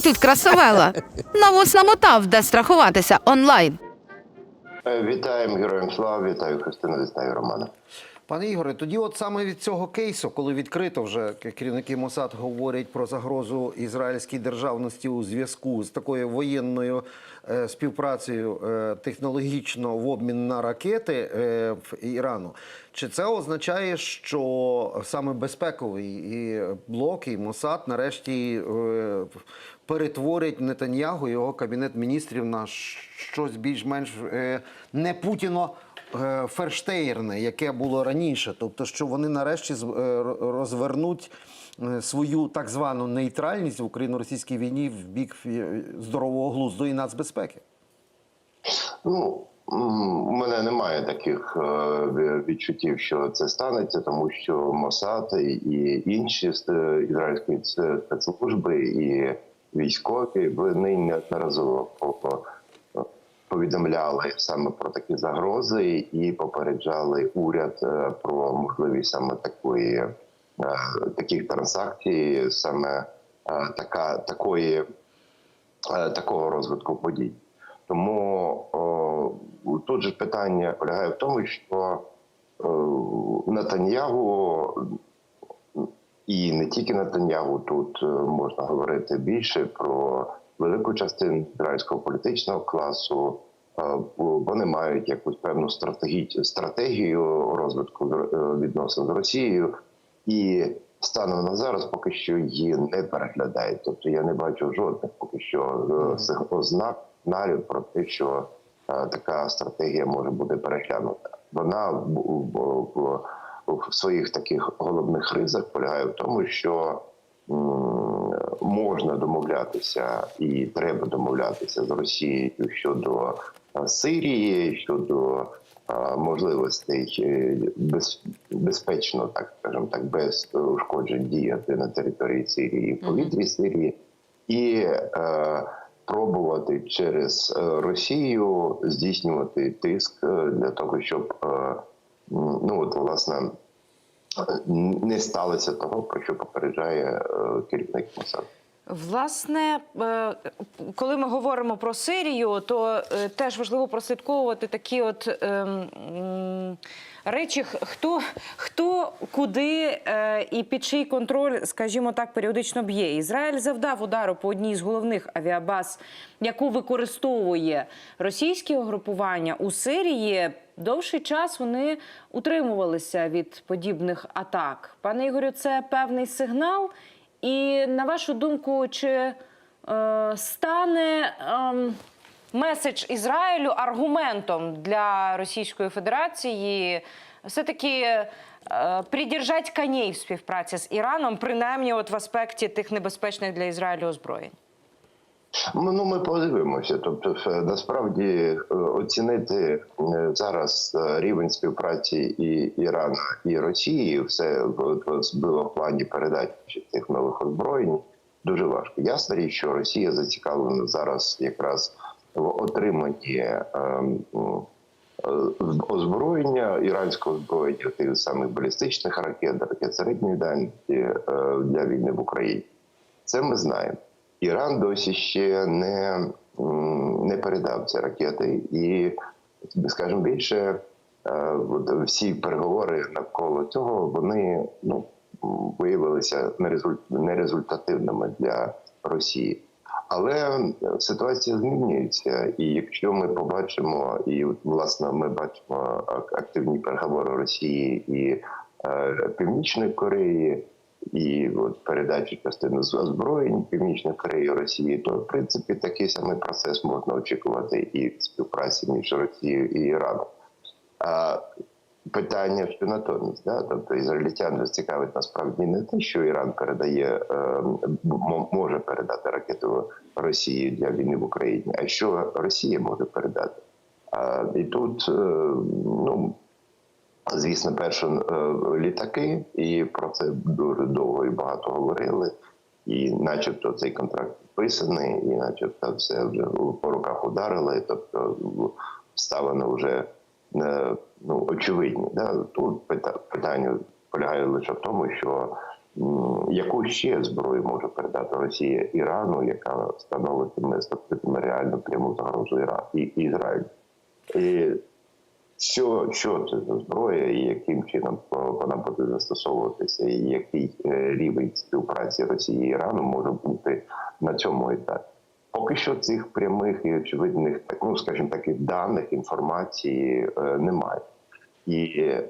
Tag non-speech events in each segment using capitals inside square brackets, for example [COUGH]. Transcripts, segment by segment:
тут красавела? На вус намотав, де страхуватися онлайн. Е, Вітаємо героям слава, вітаю Христину, вітаю Романа. Пане Ігоре, тоді от саме від цього кейсу, коли відкрито вже керівники Мосад говорять про загрозу ізраїльській державності у зв'язку з такою воєнною е, співпрацею е, технологічно в обмін на ракети е, в Ірану, чи це означає, що саме безпековий і блок, і Мосад нарешті е, перетворять Нетаньягу його кабінет міністрів на щось більш-менш е, не Путіно е, ферштейрне, яке було раніше, тобто, що вони нарешті е, розвернуть свою так звану нейтральність в україно-російській війні в бік здорового глузду і нацбезпеки. Ну, у мене немає таких відчуттів, що це станеться, тому що Мосад і інші ізраїльські спецслужби і військові вони неодноразово повідомляли саме про такі загрози і попереджали уряд е, про можливість саме такої е, таких транзакцій, саме е, така такої такого розвитку подій. Тому о, тут же питання полягає в тому, що Нетаньягу і не тільки Нетаньягу, тут е, можна говорити більше про велику частину ізраїльського політичного класу. Е, Вони мають якусь певну стратегі- стратегію розвитку е, відносин з Росією, і станом на зараз поки що її не переглядають. Тобто я не бачу жодних поки що ознак сигналів про те, що така стратегія може бути переглянута. Вона в, в, своїх таких головних ризах полягає в тому, що можна домовлятися і треба домовлятися з Росією щодо Сирії, щодо можливостей е, без, безпечно, так скажемо так, без ушкоджень діяти на території Сирії і в повітрі Сирії, і е, пробувати через е, Росію здійснювати тиск е, для того, щоб е, ну от власне не сталося того, про що попереджає е, керівник Мосаду. Власне, е, коли ми говоримо про Сирію, то е, теж важливо прослідковувати такі от ем, речі, хто, хто куди е, і під чий контроль, скажімо так, періодично б'є. Ізраїль завдав удару по одній з головних авіабаз, яку використовує російське угрупування у Сирії. Довший час вони утримувалися від подібних атак. Пане Ігорю, це певний сигнал. І на вашу думку, чи е, стане е, меседж Ізраїлю аргументом для Російської Федерації все-таки е, придержать коней в співпраці з Іраном, принаймні от в аспекті тих небезпечних для Ізраїлю озброєнь? Ну, ми подивимося. Тобто, насправді е, оцінити е, зараз е, рівень співпраці і Ірану і Росії, все в в плані передачі цих нових озброєнь, дуже важко. Ясна річ, що Росія зацікавлена зараз якраз в отриманні озброєння, іранського озброєння тих самих балістичних ракет, ракет середньої дальності для війни в Україні. Це ми знаємо. Іран досі ще не, не передав ці ракети, і скажімо більше, е, всі переговори навколо цього вони ну виявилися нерезуль- нерезультативними для Росії. Але ситуація змінюється, і якщо ми побачимо, і власне ми бачимо ак- активні переговори Росії і е, Північної Кореї, і от передачі частини з озброєнь Північної Кореї Росії, то в принципі такий самий процес можна очікувати і в співпраці між Росією і Іраном. А питання що натомість, да? тобто ізраїльтян цікавить насправді не те, що Іран передає, е, може передати ракету Росії для війни в Україні, а що Росія може передати. І тут е, ну звісно, перше е, літаки, і про це дуже довго і багато говорили. І, начебто, цей контракт підписаний, і, начебто, все вже по руках ударили. Тобто ставлено вже е, ну, очевидні. Да? Тут питання полягає лише в тому, що яку ще зброю може передати Росія Ірану, яка становитиме становитиме реальну пряму загрозу Іра і Ізраїлю. І що, що це за зброя, і яким чином вона буде застосовуватися, і який е, рівень співпраці Росії і Ірану може бути на цьому етапі? Поки що цих прямих і очевидних, ну скажімо таких даних інформації е, немає. І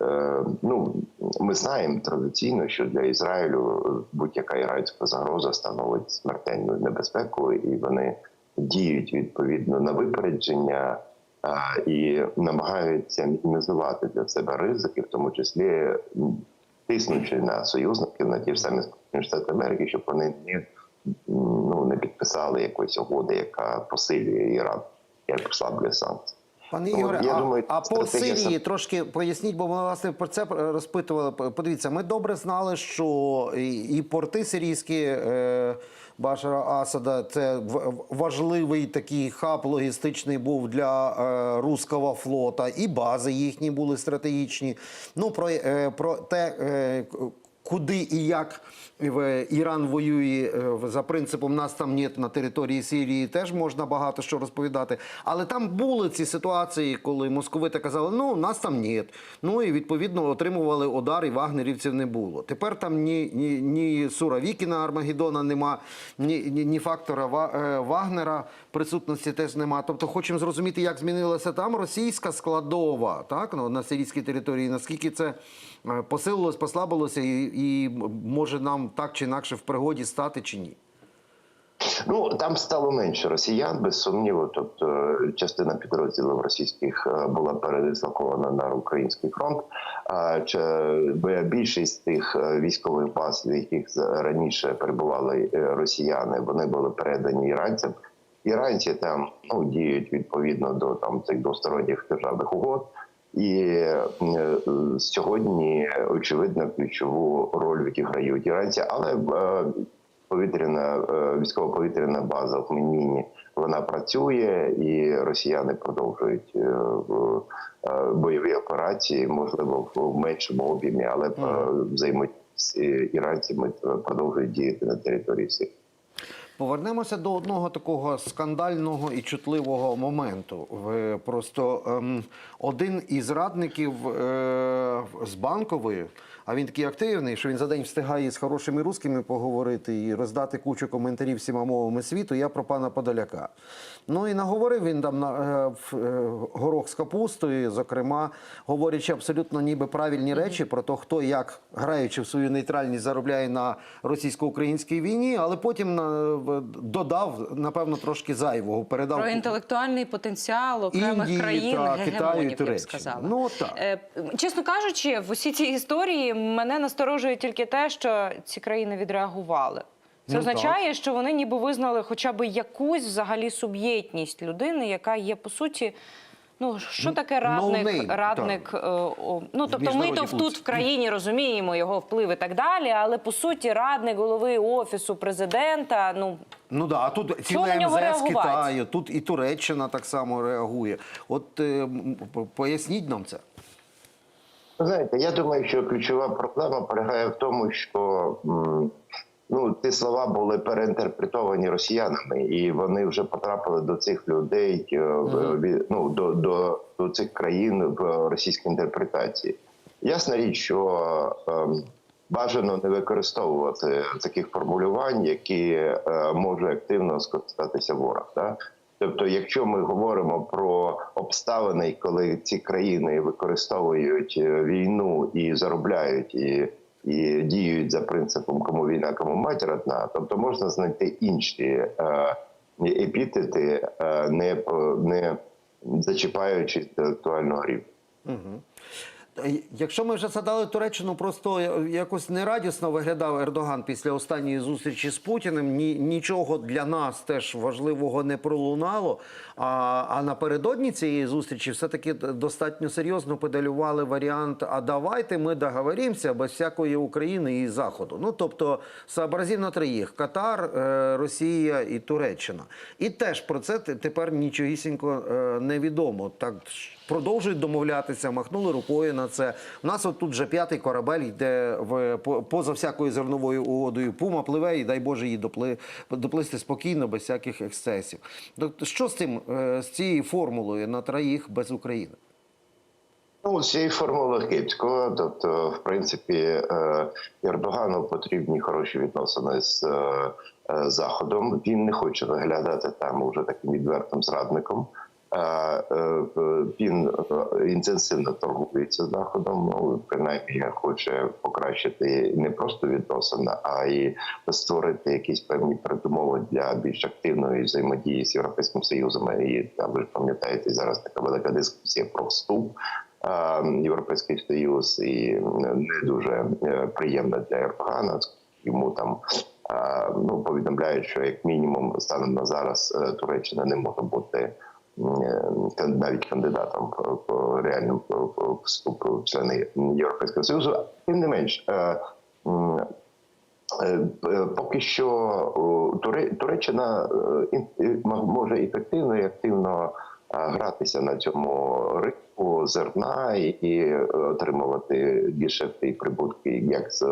е, ну ми знаємо традиційно, що для Ізраїлю будь-яка іранська загроза становить смертельною небезпекою, і вони діють відповідно на випередження і намагаються мінімізувати для себе ризики, в тому числі тиснучи на союзників, на ті ж самі Сполучені Штати Америки, щоб вони не, ну, не підписали якоїсь угоди, яка посилює Іран, як послаблює санкції. Пане Ігоре, я а, думаю, а по Сирії трошки поясніть, бо ми власне про це розпитували. Подивіться, ми добре знали, що і, і порти сирійські е, Башара Асада це важливий такий хаб логістичний був для е, руського флота, і бази їхні були стратегічні. Ну про, е, про те. Куди і як Іран воює е, за принципом нас там нет на території Сирії, теж можна багато що розповідати. Але там були ці ситуації, коли московити казали, ну нас там нет. Ну і відповідно отримували удар, і вагнерівців не було. Тепер там ні, ні, ні Суровікіна Армагеддона нема, ні, ні, ні фактора е, Вагнера присутності теж нема. Тобто хочемо зрозуміти, як змінилася там російська складова так, ну, на сирійській території, наскільки це посилилось, послабилося, і, і може нам так чи інакше в пригоді стати чи ні. Ну там стало менше росіян, без сумніву. Тобто е, частина підрозділів російських е, була передислокована на український фронт. А більшість тих е, військових баз, в яких раніше перебували е, росіяни, вони були передані іранцям. Іранці там ну діють відповідно до там цих двосторонніх державних угод. І е, сьогодні очевидно ключову роль відіграють іранці, але е, повітряна е, військово-повітряна база в Хмельнині вона працює, і росіяни продовжують бойові операції, можливо, в меншому об'ємі, але взаємодія з іранцями продовжують діяти на території Сирії. Повернемося до одного такого скандального і чутливого моменту. Просто ем, один із радників е, з банкової, а він такий активний, що він за день встигає з хорошими русскими поговорити і роздати кучу коментарів всіма мовами світу. Я про пана Подоляка. Ну і наговорив він там на е, е, горох з капустою, зокрема, говорячи абсолютно ніби правильні речі про те, хто як граючи в свою нейтральність заробляє на російсько-українській війні, але потім на, додав, напевно, трошки зайвого. Передав Про інтелектуальний потенціал окремих Індії, країн, та, Китаю і Туреччини. сказала. Ну, так. Е, Чесно кажучи, в усій цій історії мене насторожує тільки те, що ці країни відреагували. Це Ну, означає, що вони ніби визнали хоча б якусь взагалі суб'єктність людини, яка є по суті. Ну що таке радник? name, радник е, о, ну тобто, ми то тут в країні розуміємо його вплив і так далі. Але по суті, радник голови офісу президента. Ну Ну да, а тут ціле МЗС? Китаю, тут і Туреччина так само реагує. От е, поясніть нам це. Знаєте, я думаю, що ключова проблема полягає в тому, що ну ці слова були переінтерпретовані росіянами, і вони вже потрапили до цих людей е, ну, до, до, до цих країн в російській інтерпретації. Ясна річ, що ем, бажано не використовувати таких формулювань, які е, може активно скористатися ворог. Да? Тобто, якщо ми говоримо про обставини, коли ці країни використовують е, війну і заробляють і, і діють за принципом кому війна, кому матір одна, тобто можна знайти інші е, епітети, е, не, не зачіпаючи інтелектуального рівня. Е, Якщо ми вже згадали Туреччину, просто якось нерадісно виглядав Ердоган після останньої зустрічі з Путіним. Ні, нічого для нас теж важливого не пролунало. А, а напередодні цієї зустрічі все-таки достатньо серйозно педалювали варіант: а давайте ми договоримося без всякої України і Заходу. Ну тобто сообразів на троїх: Катар, е, Росія і Туреччина. І теж про це тепер нічогісінько е, невідомо. Так продовжують домовлятися, махнули рукою на це. У нас от тут вже п'ятий корабель йде в поза всякою зерновою угодою. Пума пливе, і дай Боже її допли, доплисти спокійно, без всяких ексцесів. Тобто, що з цим е, з цією формулою на троїх без України? Ну, цієї формули Київського, тобто, в принципі, е, Ердогану потрібні хороші відносини з е, Заходом. Він не хоче виглядати там уже таким відвертим зрадником. Е, е, Він е, інтенсивно торгується Заходом. Ну, принаймні, хоче покращити не просто відносини, а й створити якісь певні передумови для більш активної взаємодії з Європейським Союзом. І там ви ж пам'ятаєте, зараз така велика дискусія про вступ. Європейський Союз і не дуже приємна для Ердогана. Йому там ну повідомляють, що як мінімум станом на зараз Туреччина не може бути навіть кандидатом по- реальному в члени Європейського Союзу. Тим не менш. е, Е, е, Поки що Туреччина е, е, може ефективно і активно е, гратися на цьому ринку зерна і- е, отримувати дешеві прибутки як з е,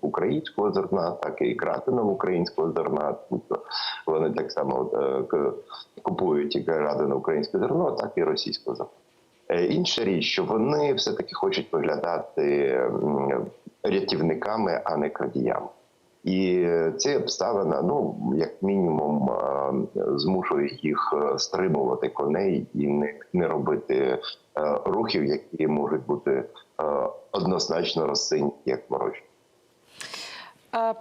українського зерна, так і краденого українського зерна. Тобто вони так само е, купують і крадене українське зерно, так і російське зерно. Інша річ, що вони все таки хочуть виглядати рятівниками, а не крадіями. І це обставина, ну як мінімум, змушує їх е, стримувати коней і не, не робити е, рухів, які можуть бути е, однозначно розсинні, як ворожі.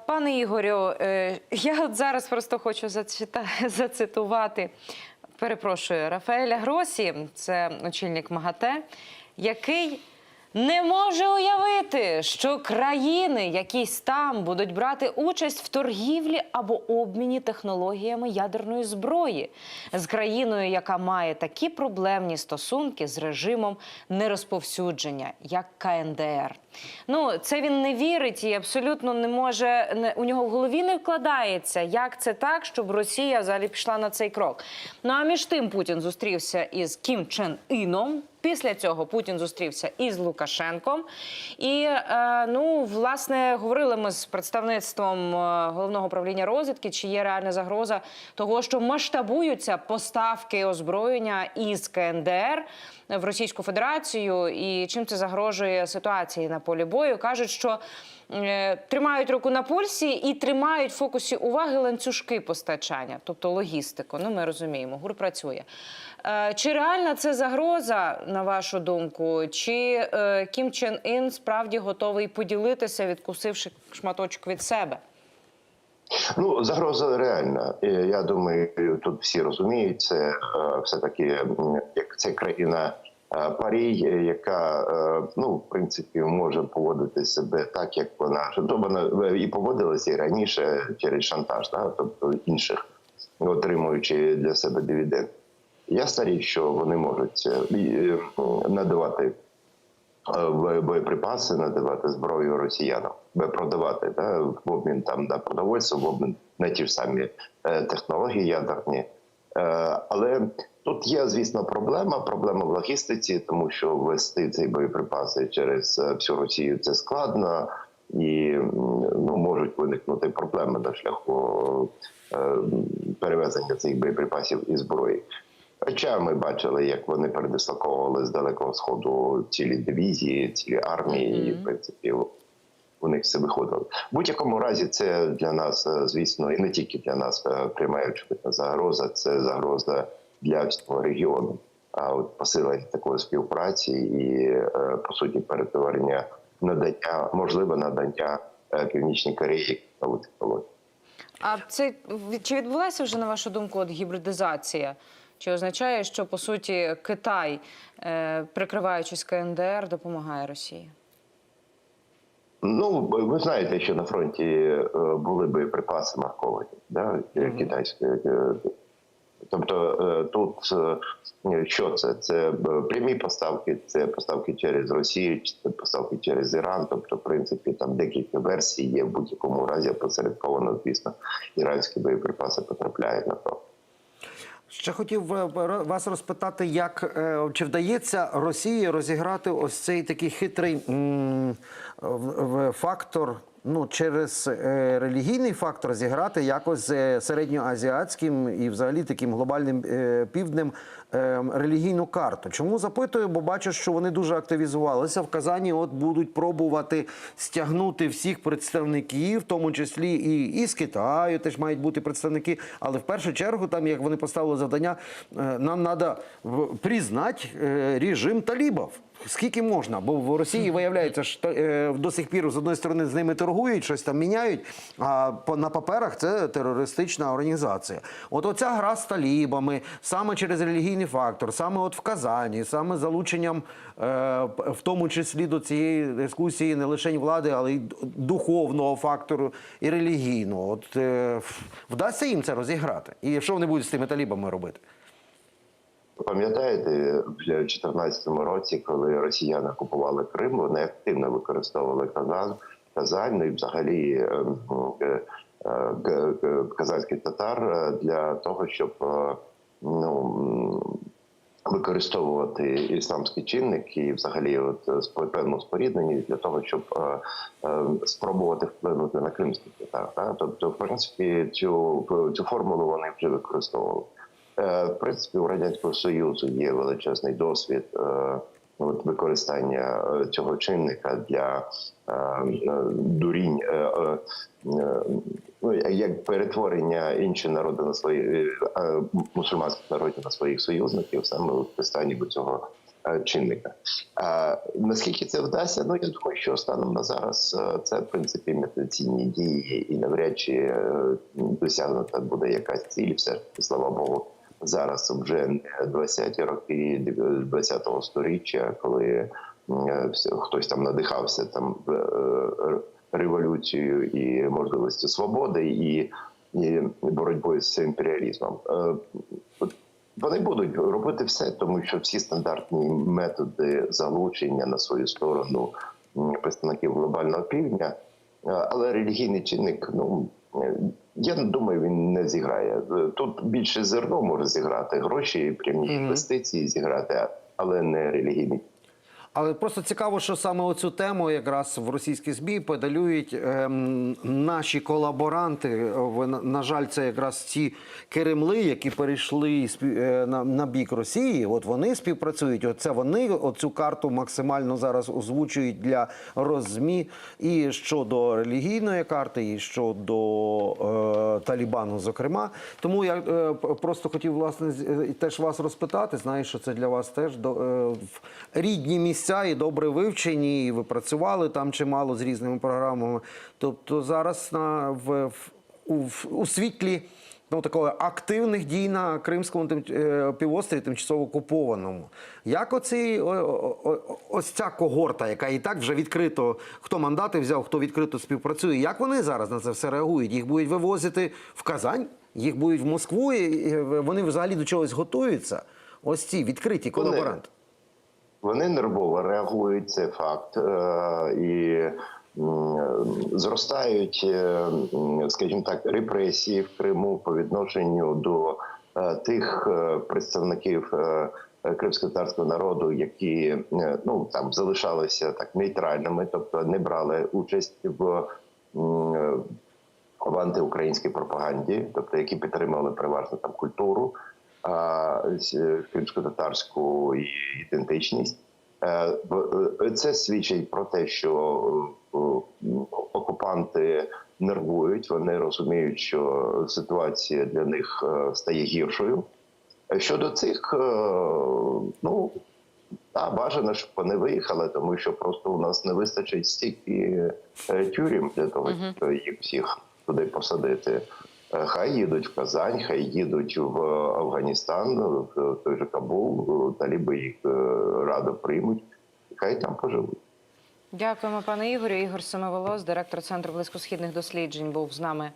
Пане Ігорю, я от зараз просто хочу [LAUGHS] зацитувати. Перепрошую, Рафаеля Гросі, це очільник МАГАТЕ, який не може уявити, що країни, якісь там будуть брати участь в торгівлі або обміні технологіями ядерної зброї з країною, яка має такі проблемні стосунки з режимом нерозповсюдження, як КНДР. Ну, це він не вірить і абсолютно не може. Не, у нього в голові не вкладається, як це так, щоб Росія взагалі пішла на цей крок. Ну а між тим Путін зустрівся із Кім Чен Іном. Після цього Путін зустрівся із Лукашенком. І е, ну, власне, говорили ми з представництвом е, головного управління розвідки, чи є реальна загроза того, що масштабуються поставки озброєння із КНДР в Російську Федерацію, і чим це загрожує ситуації на полі бою. кажуть, що е, тримають руку на пульсі і тримають в фокусі уваги ланцюжки постачання, тобто логістику. Ну, ми розуміємо, ГУР працює. Е, Чи реальна це загроза, на вашу думку? Чи е, Кім Чен Ін справді готовий поділитися, відкусивши шматочок від себе? Ну, загроза реальна. Я думаю, тут всі розуміють, це е, все-таки як це країна е, парій, е, яка ну в принципі може поводити себе так, як вона то вона і поводилася і раніше через шантаж, да? тобто інших, отримуючи для себе дивіденд. Ясна річ, що вони можуть надавати боєприпаси, надавати зброю росіянам, продавати да, в обмін там на продовольство, в обмін на ті ж самі е, технології ядерні. Е, але тут є, звісно, проблема. Проблема в логістиці, тому що ввести ці боєприпаси через е, всю Росію це складно. І ну можуть виникнути проблеми на шляху е, перевезення цих боєприпасів і зброї. Хоча ми бачили, як вони передислоковували з далекого сходу цілі дивізії, цілі армії, і в принципі у них все виходило. В будь-якому разі, це для нас, е, звісно, і не тільки для нас е, пряма очевидна загроза, це загроза для всього регіону. А от посилення такої співпраці і е, по суті перетворення надання, можливе надання північній Кореї нових технологій. А це чи відбулася вже на вашу думку от гібридизація? Чи означає, що по суті Китай, е, прикриваючись КНДР, допомагає Росії? Ну, ви знаєте, що на фронті е, були боєприпаси марковані, да, китайські. е, Тобто е, тут що це? Це прямі поставки, це поставки через Росію, це поставки через Іран. Тобто, в принципі, там декілька версій є в будь-якому разі опосередковано, звісно, іранські боєприпаси потрапляють на фронт. Ще хотів вас розпитати, як е, чи вдається Росії розіграти ось цей такий хитрий фактор. Ну, через е, релігійний фактор зіграти якось з е, середньоазіатським і взагалі таким глобальним півднем е, релігійну карту. Чому запитую? Бо бачу, що вони дуже активізувалися. В Казані от будуть пробувати стягнути всіх представників, в тому числі і, і з Китаю теж мають бути представники. Але в першу чергу, там як вони поставили завдання, е, нам треба признати е, режим талібів. Скільки можна? Бо в Росії виявляється, що е, до сих пір з одної сторони з ними торгують, щось там міняють. А на паперах це терористична організація. От оця гра з талібами, саме через релігійний фактор, саме от в Казані, саме залученням, е, в тому числі до цієї дискусії не лише влади, але й духовного фактору і релігійного. От е, вдасться їм це розіграти. І що вони будуть з тими талібами робити? Пам'ятаєте, в 2014 році, коли росіяни окупували Крим, вони активно використовували Казан, Казань, ну і взагалі е, казанських татар для того, щоб ну, використовувати ісламський чинник і взагалі от е, певну спорідненість для того, щоб е, е, спробувати вплинути на кримських татар. Та? Тобто, в принципі, цю, цю формулу вони вже використовували. Е, В принципі, у радянського союзу є величезний досвід е, от, використання е, цього чинника для е, е, дурінь, е, е, ну, як перетворення інших народів на свої е, мусульманських народів на своїх союзників, саме використанні до цього е, чинника. А наскільки це вдасться? Ну я думаю, що станом на зараз це в принципі імітаційні дії, і навряд чи досягнута буде якась ціль. Все слава Богу. Зараз вже не 20-ті роки 20-го сторіччя, коли хтось там надихався там революцією і можливістю свободи і, і боротьбою з імперіалізмом. Е, Вони будуть робити все, тому що всі стандартні методи залучення на свою сторону представників глобального півдня, е, але релігійний чинник, ну я думаю, він не зіграє. Е, Тут більше зерно може зіграти, гроші, прямі інвестиції зіграти, але не релігійний Але просто цікаво, що саме оцю тему якраз в російській ЗМІ педалюють ем, наші колаборанти. На, жаль, це якраз ці керемли, які перейшли е, на, на бік Росії. От вони співпрацюють. Оце вони оцю карту максимально зараз озвучують для роззмі і щодо релігійної карти, і щодо е, Талібану, зокрема. Тому я е, просто хотів власне е, теж вас розпитати. Знаю, що це для вас теж до, е, рідні місця і добре вивчені, і ви працювали там чимало з різними програмами. Тобто зараз на в, в у, в- у світлі. Ну, такої активних дій на Кримському тим, е, півострові, тимчасово окупованому. Як оці, о, о, о- ось ця когорта, яка і так вже відкрито, хто мандати взяв, хто відкрито співпрацює, як вони зараз на це все реагують? Їх будуть вивозити в Казань, їх будуть в Москву, і вони взагалі до чогось готуються? Ось ці відкриті колаборанти. Вони нервово реагують, це факт, е, і зростають, е, скажімо так, репресії в Криму по відношенню до е, тих представників кримськотарського народу, які ну там залишалися так нейтральними, тобто не брали участь в. в антиукраїнській пропаганді, тобто які підтримували переважно там культуру, кримсько-татарську і ідентичність. Е, е, Це свідчить про те, що е, окупанти нервують, вони розуміють, що ситуація для них е, стає гіршою. Е, Щодо цих, е, ну та бажано, щоб вони виїхали, тому що просто у нас не вистачить стільки е, тюрем для того, щоб їх всіх туди посадити. Е, Хай їдуть в Казань, хай їдуть в Афганістан, в той же Кабул, таліби їх радо приймуть, хай там поживуть. Дякуємо, пане Ігорю. Ігор Семиволос, директор Центру близькосхідних досліджень, був з нами